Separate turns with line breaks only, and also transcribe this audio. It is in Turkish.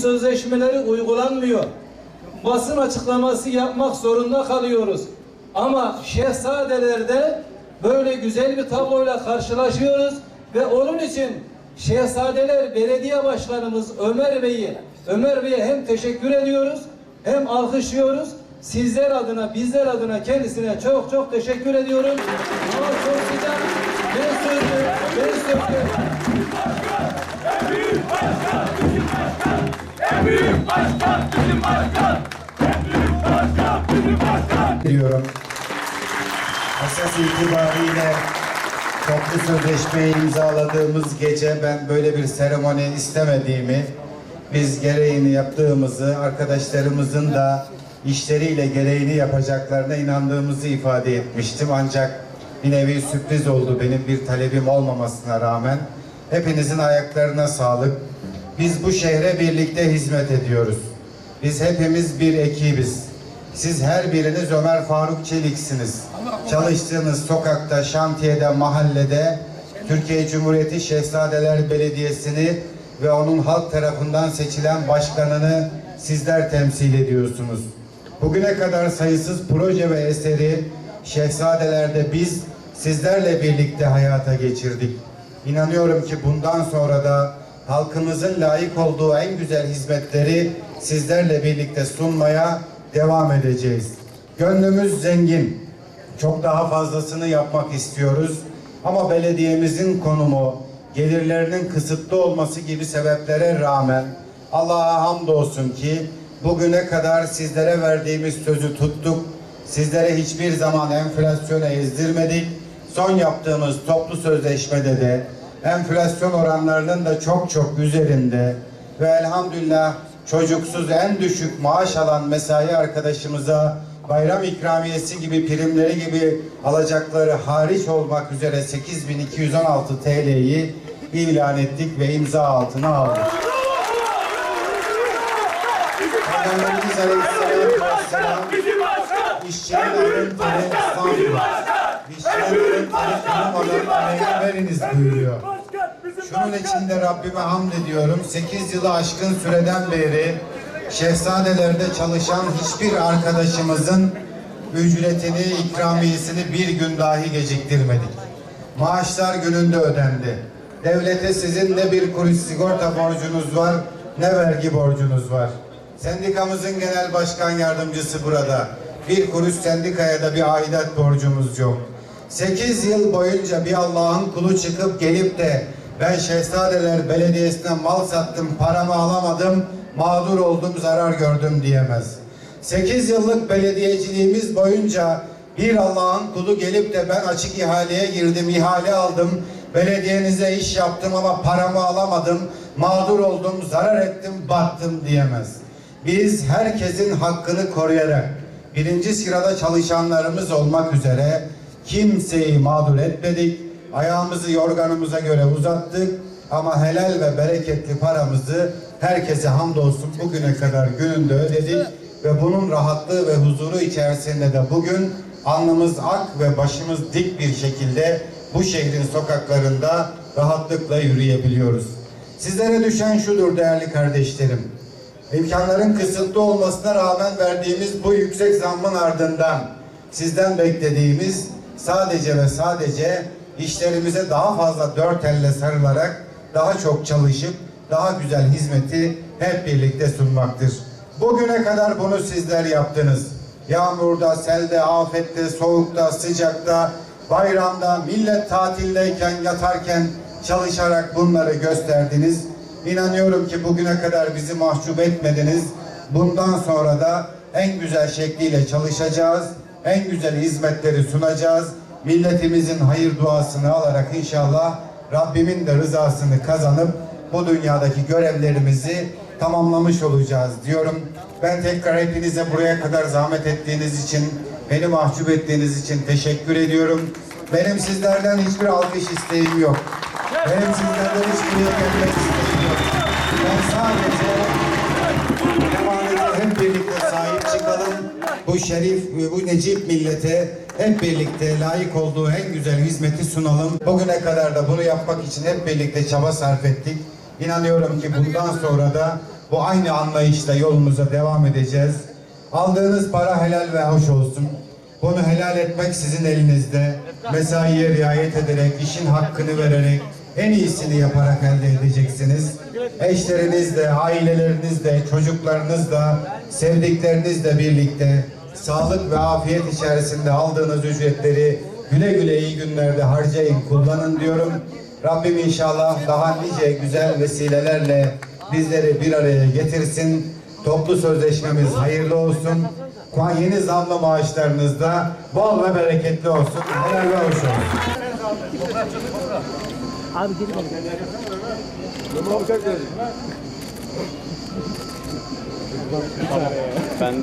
sözleşmeleri uygulanmıyor. Basın açıklaması yapmak zorunda kalıyoruz. Ama Şehzadeler'de böyle güzel bir tabloyla karşılaşıyoruz ve onun için Şehzadeler Belediye Başkanımız Ömer Bey'i Ömer Bey'e hem teşekkür ediyoruz hem alkışlıyoruz. Sizler adına, bizler adına kendisine çok çok teşekkür ediyorum. Ama çok sıcak. Ben sözü, ben sözü.
Büyük başkan bizim başkan. En büyük başkan bizim başkan.
diyorum. Esas itibariyle toplu sözleşmeyi imzaladığımız gece ben böyle bir seremoni istemediğimi, biz gereğini yaptığımızı, arkadaşlarımızın da işleriyle gereğini yapacaklarına inandığımızı ifade etmiştim. Ancak bir nevi sürpriz oldu benim bir talebim olmamasına rağmen. Hepinizin ayaklarına sağlık. Biz bu şehre birlikte hizmet ediyoruz. Biz hepimiz bir ekibiz. Siz her biriniz Ömer Faruk Çelik'siniz. Çalıştığınız sokakta, şantiyede, mahallede Türkiye Cumhuriyeti Şehzadeler Belediyesi'ni ve onun halk tarafından seçilen başkanını sizler temsil ediyorsunuz. Bugüne kadar sayısız proje ve eseri Şehzadeler'de biz sizlerle birlikte hayata geçirdik. İnanıyorum ki bundan sonra da halkımızın layık olduğu en güzel hizmetleri sizlerle birlikte sunmaya devam edeceğiz. Gönlümüz zengin. Çok daha fazlasını yapmak istiyoruz. Ama belediyemizin konumu, gelirlerinin kısıtlı olması gibi sebeplere rağmen Allah'a hamdolsun ki bugüne kadar sizlere verdiğimiz sözü tuttuk. Sizlere hiçbir zaman enflasyona ezdirmedik. Son yaptığımız toplu sözleşmede de enflasyon oranlarının da çok çok üzerinde ve elhamdülillah çocuksuz en düşük maaş alan mesai arkadaşımıza bayram ikramiyesi gibi primleri gibi alacakları hariç olmak üzere 8216 TL'yi ilan ettik ve imza altına aldık. Peygamberimiz Aleyhisselatü Vesselam
Bizim En büyük
buyuruyor. Şunun
başkan.
için de Rabbime hamd ediyorum. 8 yılı aşkın süreden beri Şehzadeler'de çalışan hiçbir arkadaşımızın ücretini, ikramiyesini bir gün dahi geciktirmedik. Maaşlar gününde ödendi. Devlete sizin ne bir kuruş sigorta borcunuz var, ne vergi borcunuz var. Sendikamızın genel başkan yardımcısı burada. Bir kuruş sendikaya da bir aidat borcumuz yok. 8 yıl boyunca bir Allah'ın kulu çıkıp gelip de ben Şehzadeler Belediyesi'ne mal sattım, paramı alamadım, mağdur oldum, zarar gördüm diyemez. 8 yıllık belediyeciliğimiz boyunca bir Allah'ın kulu gelip de ben açık ihaleye girdim, ihale aldım, belediyenize iş yaptım ama paramı alamadım, mağdur oldum, zarar ettim, battım diyemez. Biz herkesin hakkını koruyarak birinci sırada çalışanlarımız olmak üzere kimseyi mağdur etmedik. Ayağımızı yorganımıza göre uzattık ama helal ve bereketli paramızı herkese hamdolsun bugüne kadar gününde ödedik ve bunun rahatlığı ve huzuru içerisinde de bugün alnımız ak ve başımız dik bir şekilde bu şehrin sokaklarında rahatlıkla yürüyebiliyoruz. Sizlere düşen şudur değerli kardeşlerim. İmkanların kısıtlı olmasına rağmen verdiğimiz bu yüksek zammın ardından sizden beklediğimiz sadece ve sadece işlerimize daha fazla dört elle sarılarak daha çok çalışıp daha güzel hizmeti hep birlikte sunmaktır. Bugüne kadar bunu sizler yaptınız. Yağmurda, selde, afette, soğukta, sıcakta, bayramda, millet tatildeyken, yatarken çalışarak bunları gösterdiniz. İnanıyorum ki bugüne kadar bizi mahcup etmediniz. Bundan sonra da en güzel şekliyle çalışacağız. En güzel hizmetleri sunacağız. Milletimizin hayır duasını alarak inşallah Rabbimin de rızasını kazanıp bu dünyadaki görevlerimizi tamamlamış olacağız diyorum. Ben tekrar hepinize buraya kadar zahmet ettiğiniz için, beni mahcup ettiğiniz için teşekkür ediyorum. Benim sizlerden hiçbir alkış isteğim yok. Benim sizlerden hiçbir gelmek isteğim yok. Ben sadece Bu şerif ve bu necip millete hep birlikte layık olduğu en güzel hizmeti sunalım. Bugüne kadar da bunu yapmak için hep birlikte çaba sarf ettik. İnanıyorum ki bundan sonra da bu aynı anlayışla yolumuza devam edeceğiz. Aldığınız para helal ve hoş olsun. Bunu helal etmek sizin elinizde. Mesaiye riayet ederek, işin hakkını vererek, en iyisini yaparak elde edeceksiniz. Eşlerinizle, ailelerinizle, çocuklarınızla, sevdiklerinizle birlikte sağlık ve afiyet içerisinde aldığınız ücretleri güle güle iyi günlerde harcayın, kullanın diyorum. Rabbim inşallah daha nice güzel vesilelerle bizleri bir araya getirsin. Toplu sözleşmemiz hayırlı olsun. Ku- Yeni zamlı maaşlarınız da bol ve bereketli olsun. Helal ve hoş olsun.
Ben